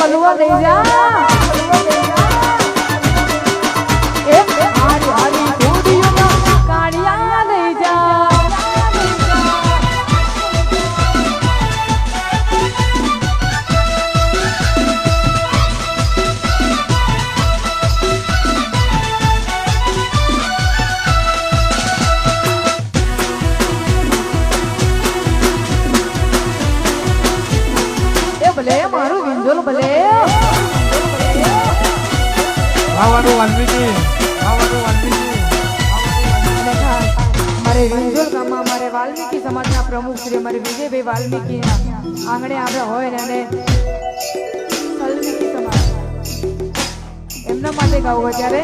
હારી લઈ જા. ભલે મારું વિંજોલ ભલે. આવવાનું વાલ્મીકી આવવાનું વાલ્મીકી મારે રિંજોલ ગામમાં મારે વાલ્મીકી સમાજના પ્રમુખ શ્રી અમારે વિજયભાઈ વાલ્મીકી આંગણે આવ્યા હોય ને અને વાલ્મીકી સમાજ. એમના માટે ગાવું હોય ત્યારે